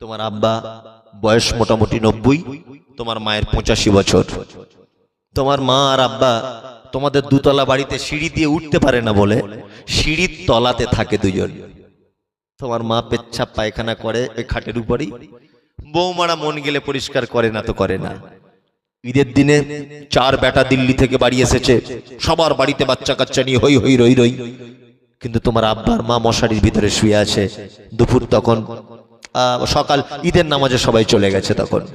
তোমার আব্বা, বয়স মোটামুটি নব্বই, তোমার মায়ের পঁচাশি বছর। তোমার মা আর আব্বা তোমাদের দুতলা বাড়িতে সিঁড়ি দিয়ে উঠতে পারে না বলে সিঁড়ির তলাতে থাকে দুজন। তোমার মা পেচ্ছাপ পায়খানা করে ওই খাটের উপরেই। বৌমারা মন গেলে পরিষ্কার করে না তো করে না। ঈদের দিনে চার বেটা দিল্লি থেকে বাড়ি এসেছে, সবার বাড়িতে বাচ্চা কাচ্চা নিয়ে হই হই রই রই। কিন্তু তোমার আব্বার মা মশারির ভিতরে শুয়ে আছে। দুপুর তখন সকাল ঈদের নামাজে সবাই চলে গেছে তখন।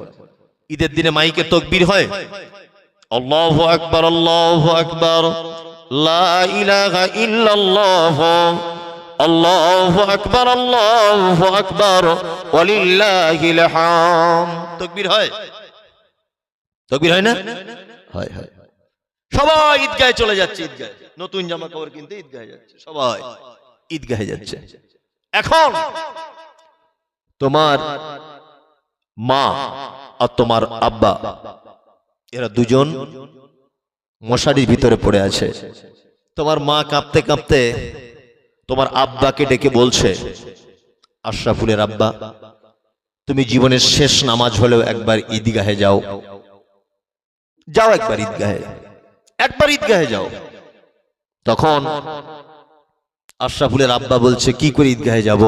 ঈদের দিনে মাইকে তকবির হয়। আল্লাহ আল্লাহ আকবার। তকবীর হয়। তকবীর হয় না? হয় হয়। সবাই ঈদগাহে চলে যাচ্ছে। ঈদগাহে নতুন জামা কাপড় কিনতে ঈদগাহে যাচ্ছে। সবাই ঈদগাহে যাচ্ছে। এখন তোমার মা আর তোমার আব্বা, এরা দুজন মশারির ভিতরে পড়ে আছে। তোমার মা কাঁপতে কাঁপতে তোমার আব্বাকে ডেকে বলছে, আশরাফুলের আব্বা, তুমি জীবনের শেষ নামাজ হলেও একবার ঈদগাহে যাও। যাও একবার ঈদগাহে একবার ঈদগাহে যাও। তখন আশরাফুলের আব্বা বলছে, কি করে ঈদগাহে যাব?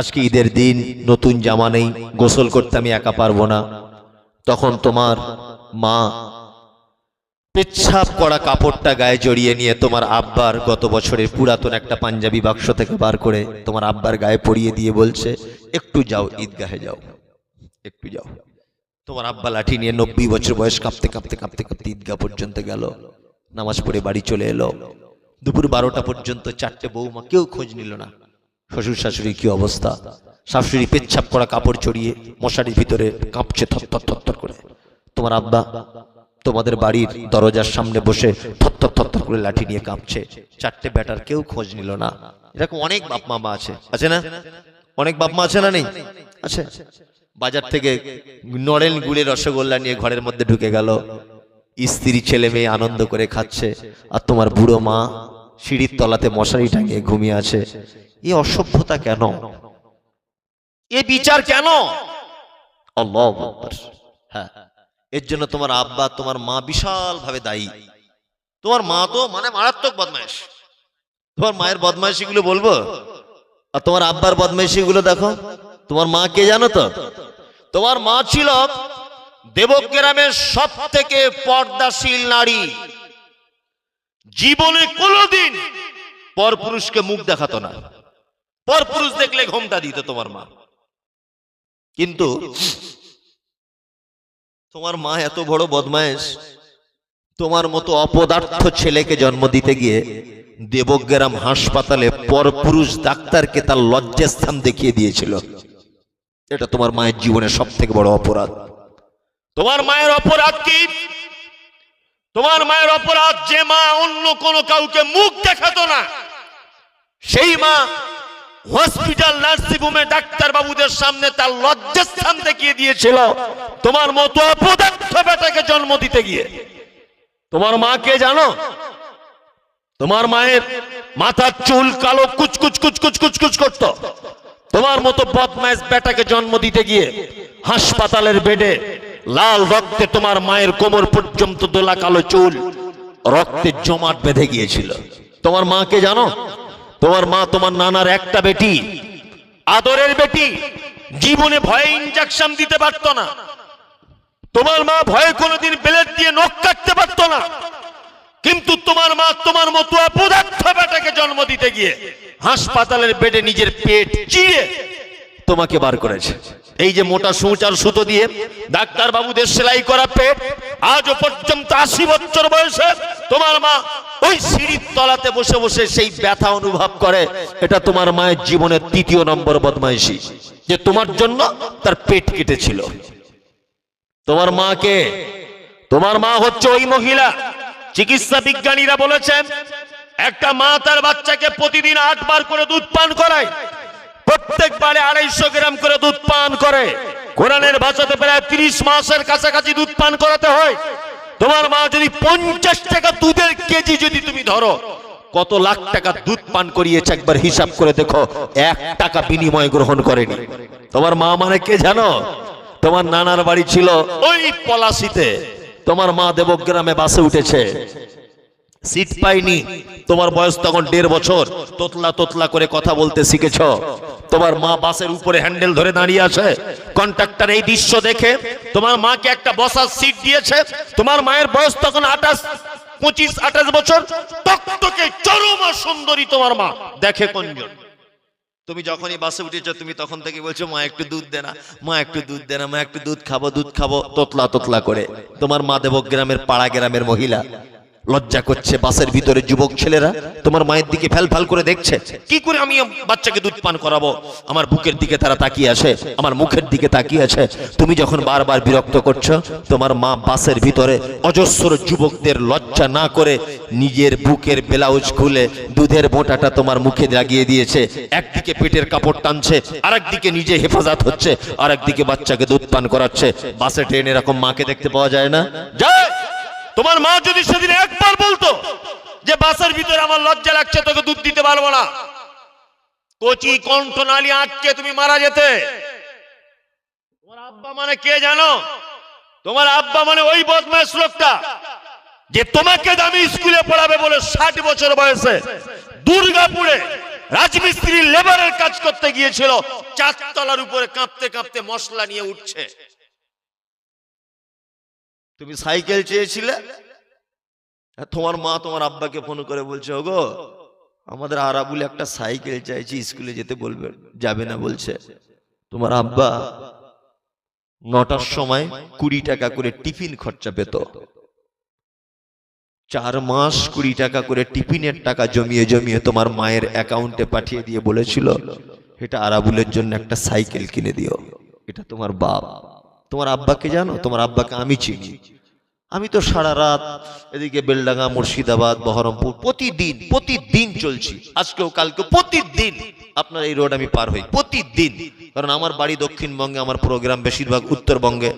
আজকে ঈদের দিন, নতুন জামা নেই, গোসল করতে আমি একা পারব না। তখন তোমার মা পেচ্ছাপ করা কাপড়টা গায়ে জড়িয়ে নিয়ে তোমার আব্বার গত বছরের পুরাতন একটা পাঞ্জাবি বাক্স থেকে বার করে তোমার আব্বার গায়ে পরিয়ে দিয়ে বলছে, একটু যাও, ঈদগাহে যাও, একটু যাও। তোমার আব্বা লাঠি নিয়ে নব্বই বছর বয়স কাঁপতে কাঁপতে কাঁপতে কাঁপতে ঈদগাহ পর্যন্ত গেল। নামাজ পড়ে বাড়ি চলে এলো। দুপুর বারোটা পর্যন্ত চারটে বৌমা কেউ খোঁজ নিল না। শ্বশুর শাশুড়ি কি অবস্থা? শাশুড়ি পেচ্ছাপ করা কাপড় চড়িয়ে মশারির ভিতরে কাঁপছে থরথর থরথর করে। তোমার আব্বা তোমাদের বাড়ির দরজার সামনে বসে থরথর থরথর করে লাঠি নিয়ে কাঁপছে। চারটে ব্যাটার কেউ খোঁজ নিল না। এরকম অনেক বাপ মা আছে। আছে না? অনেক বাপ মা আছে না নেই? আছে। বাজার থেকে নরেন গুড়ের রসগোল্লা নিয়ে ঘরের মধ্যে ঢুকে গেল। স্ত্রী, ছেলে, মেয়ে আনন্দ করে খাচ্ছে। আর তোমার বুড়ো মা সিঁড়ির তলাতে মশারি টাঙিয়ে ঘুমিয়ে আছে। এই অসভ্যতা কেন? এ বিচার কেন। হ্যাঁ। এর জন্য তোমার আব্বা, তোমার মা বিশাল ভাবে দায়ী। তোমার মা তো মানে মারাত্মক বদমাইশ। তোমার মায়ের বদমাইশি গুলো বলব? আর তোমার আব্বার বদমাইশি গুলো দেখো। তোমার মা কে জানো তো? তোমার মা ছিল দেবগ্রামের সব থেকে পর্দাশীল নারী। জীবনে কোনোদিন পর পুরুষকে মুখ দেখাতো না। পর পুরুষ দেখলে ঘোমটা দিত তোমার মা। কিন্তু তোমার মা এত বড় বদমায়েশ, তোমার মতো অপদার্থ ছেলেকে জন্ম দিতে গিয়ে দেবগ্রাম হাসপাতালে পরপুরুষ ডাক্তারকে তার লজ্জাস্থান দেখিয়ে দিয়েছিল। এটা তোমার মায়ের জীবনের সব থেকে বড় অপরাধ। তোমার মায়ের অপরাধ কি? তোমার মায়ের অপরাধ, যে মা অন্য কোনো কাউকে মুখ দেখাতো না, সেই মা হসপিটাল নার্সিংহোমে ডাক্তার বাবুদের সামনে তার লজ্জাস্থান দেখিয়ে দিয়েছিল, তোমার মতো অপদার্থ বেটাকে জন্ম দিতে গিয়ে। তোমার মা কে জানো? তোমার মায়ের মাথার চুল কালো কুচকুচ কুচকুচ কুচকুচ করত। তোমার মতো বদমাইশ বেটাকে জন্ম দিতে গিয়ে হাসপাতালের বেডে লাল রক্তে তোমার মায়ের কোমর পর্যন্ত দোলা কালো চুল, রক্তে জমাট বেঁধে গিয়েছিল। তোমার মাকে জানো? তোমার মা তোমার নানার একটা বেটি, আদরের বেটি, জীবনে ভয়ে ইনজেকশন দিতে পারত না। তোমার মা ভয়ে কোনোদিন বেলেট দিয়ে নখ কাটতে পারত না। কিন্তু তোমার মা তোমার মতো অপদার্থ বেটাকে জন্ম দিতে গিয়ে হাসপাতালের বেডে নিজের পেট চিড়ে তোমাকে বার করেছে। এই যে মোটা সূচ আর সুতো দিয়ে ডাক্তার বাবুদের সেলাই করা পেট, আজও পর্যন্ত আশি বছর বয়সে তোমার মা ওই সিঁড়ির তলাতে বসে বসে সেই ব্যথা অনুভব করে। এটা তোমার মায়ের জীবনের তৃতীয় নম্বর বদমাইশি, যে তোমার জন্য তার পেট কেটেছিল। তোমার মাকে, তোমার মা হচ্ছে ওই মহিলা, চিকিৎসা বিজ্ঞানীরা বলেছেন, একটা মা তার বাচ্চাকে প্রতিদিন আটবার করে দুধ পান করায় প্রত্যেকবারে আড়াইশো গ্রাম করে দুধ পান করে। কোরআনের ভাষাতে প্রায় তিরিশ মাসের কাছাকাছি দুধ পান করাতে হয়। তোমার মা যদি পঞ্চাশ টাকা দুধের কেজি যদি তুমি ধরো, কত লাখ টাকা দুধ পান করিয়েছে একবার হিসাব করে দেখো, এক টাকা বিনিময় গ্রহণ করেনি। তোমার মা মানে কে জানো? তোমার নানার বাড়ি ছিল ওই পলাশিতে। তোমার মা দেবগ্রামে বাসে উঠেছে। সিট পাইনি। তোমার বয়স তখন দেড় বছর। তোতলা তোতলা করে কথা বলতে শিখেছ। তোমার মা বাসের উপরে হ্যান্ডেল ধরে দাঁড়িয়ে আছে। কন্ট্রাক্টর এই দৃশ্য দেখে তোমার মাকে একটা বসার সিট দিয়েছে। তোমার মায়ের বয়স তখন আঠাশ, পঁচিশ, আঠাশ বছর। টকটকে চরমা সুন্দরী তোমার মা। দেখে কোনজন তুমি যখনই বাসে উঠেছো, তুমি তখন থেকে বলছো, মা, একটু দুধ দে না। মা, একটু দুধ দে না। মা, একটু দুধ খাব দুধ খাব। তোতলা তোতলা করে। তোমার মা দেবক গ্রামের পাড়া গ্রামের মহিলা। লজ্জা করছে বাসের ভিতরে যুবক ছেলেরা। তোমার মায়ের দিকে ফ্যাল ফ্যাল করে দেখছে। কি করে আমি বাচ্চাকে দুধ পান করাবো? আমার বুকের দিকে তারা তাকিয়ে আছে, আমার মুখের দিকে তাকিয়ে আছে। তুমি যখন বারবার বিরক্ত করছ, তোমার মা বাসের ভিতরে অজস্র যুবকদের লজ্জা না করে নিজের বুকের ব্লাউজ খুলে দুধের বোঁটাটা তোমার মুখে লাগিয়ে দিয়েছে। একদিকে পেটের কাপড় টানছে, আরেকদিকে নিজে হেফাজত হচ্ছে, আরেকদিকে বাচ্চাকে দুধ পান করাচ্ছে। বাসে ট্রেন এরকম মাকে দেখতে পাওয়া যায় না? যায়! তোমার মা যদি সেদিন একবার বলতো যে বাসের ভিতরে আমার লজ্জা লাগছে, তোকে দুধ দিতে পারব না। কচি কণ্ঠনালী আটকে তুমি মারা যেতে। তোমার আব্বা মানে কে জানো? তোমার আব্বা মানে ওই বদমাস লোকটা যে তোমাকে দামি স্কুলে পড়াবে বলে ষাট বছর বয়সে দুর্গাপুরে রাজমিস্ত্রির লেবারের কাজ করতে গিয়েছিল, চারতলার উপরে কাঁপতে কাঁপতে মশলা নিয়ে উঠছে। তুমি সাইকেল চেয়েছিলে? তোমার মা তোমার আব্বাকে ফোন করে বলছে, ওগো, আমাদের আরাবুল একটা সাইকেল চাইছি, স্কুলে যেতে বলবে, যাবে না বলছে। তোমার আব্বা নটার সময় কুড়ি টাকা করে টিফিন খরচা পেত। চার মাস কুড়ি টাকা করে টিফিনের টাকা জমিয়ে জমিয়ে তোমার মায়ের অ্যাকাউন্টে পাঠিয়ে দিয়ে বলেছিল, এটা আরাবুলের জন্য একটা সাইকেল কিনে দিও, এটা তোমার বাপ। তোমার আব্বাকে জানো? তোমার আব্বাকে আমি চিনি। আমি তো সারা রাত এদিকে বেলডাঙ্গা, মুর্শিদাবাদ, বহরমপুর প্রতিদিন প্রতিদিন চলছি। আজকেও কালকে প্রতিদিন আপনার এই রোড আমি পার হই। প্রতিদিন। কারণ আমার বাড়ি দক্ষিণবঙ্গে, আমার প্রোগ্রাম বেশিরভাগ উত্তরবঙ্গে।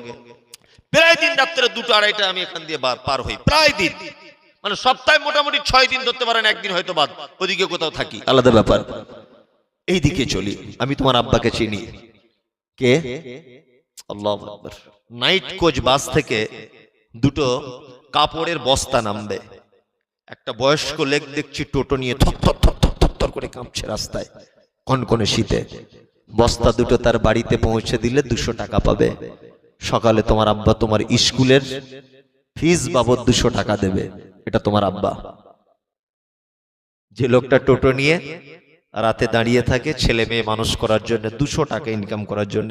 প্রায় দিন রাত্রে দুটো আড়াইটা আমি এখান দিয়ে পার হই। প্রায় দিন। মানে সপ্তাহে মোটামুটি ছয় দিন ধরতে পারেন, একদিন হয়তো বাদ। ওদিকে কোথাও থাকি। আলাদা ব্যাপার। এইদিকে চলি। আমি তোমার আব্বাকে চিনি। কে? নাইট কোচ বাস থেকে দুটো কাপড়ের বস্তা নামবে। একটা বয়স্ক লেগ দেখছি টোটো নিয়ে থর থর করে কাঁপছে রাস্তায়, কনকনে শীতে। বস্তা দুটো তার বাড়িতে পৌঁছে দিলে দুশো টাকা পাবে। সকালে তোমার আব্বা তোমার স্কুলের ফিজ বাবদ দুশো টাকা দেবে। এটা তোমার আব্বা। যে লোকটা টোটো নিয়ে রাতে দাঁড়িয়ে থাকে, ছেলে মেয়ে মানুষ করার জন্য, দুশো টাকা ইনকাম করার জন্য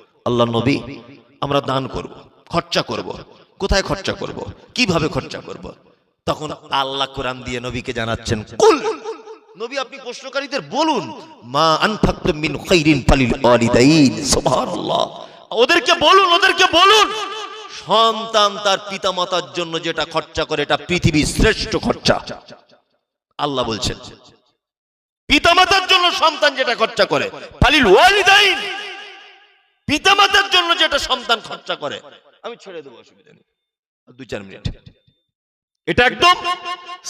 আল্লাহ নবী, আমরা দান করব, খরচা করব। কোথায় খরচা করব? কীভাবে খরচা করব? তখন আল্লাহ কোরআন দিয়ে নবীকে জানাচ্ছেন, কুল! নবী, আপনি প্রশ্নকারীদের বলুন, মা আনফাকতুম মিন খাইরিন ফালিল ওয়ালিদাইন সুবহানাল্লাহ। ওদেরকে বলুন ওদেরকে বলুন। সন্তান তার পিতামাতার জন্য যেটা খরচা করে, এটা পৃথিবীর শ্রেষ্ঠ খরচা। আল্লাহ বলছেন, পিতামাতার জন্য সন্তান যেটা খরচা করে, ফালিল ওয়ালিদাইন পিতামাতার জন্য যেটা সন্তান খরচা করে, আমি ছেড়ে দেবো, অসুবিধা নেই। দু চার মিনিট। এটা একদম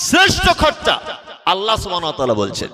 শ্রেষ্ঠ খরচা, আল্লাহ তাআলা বলছেন।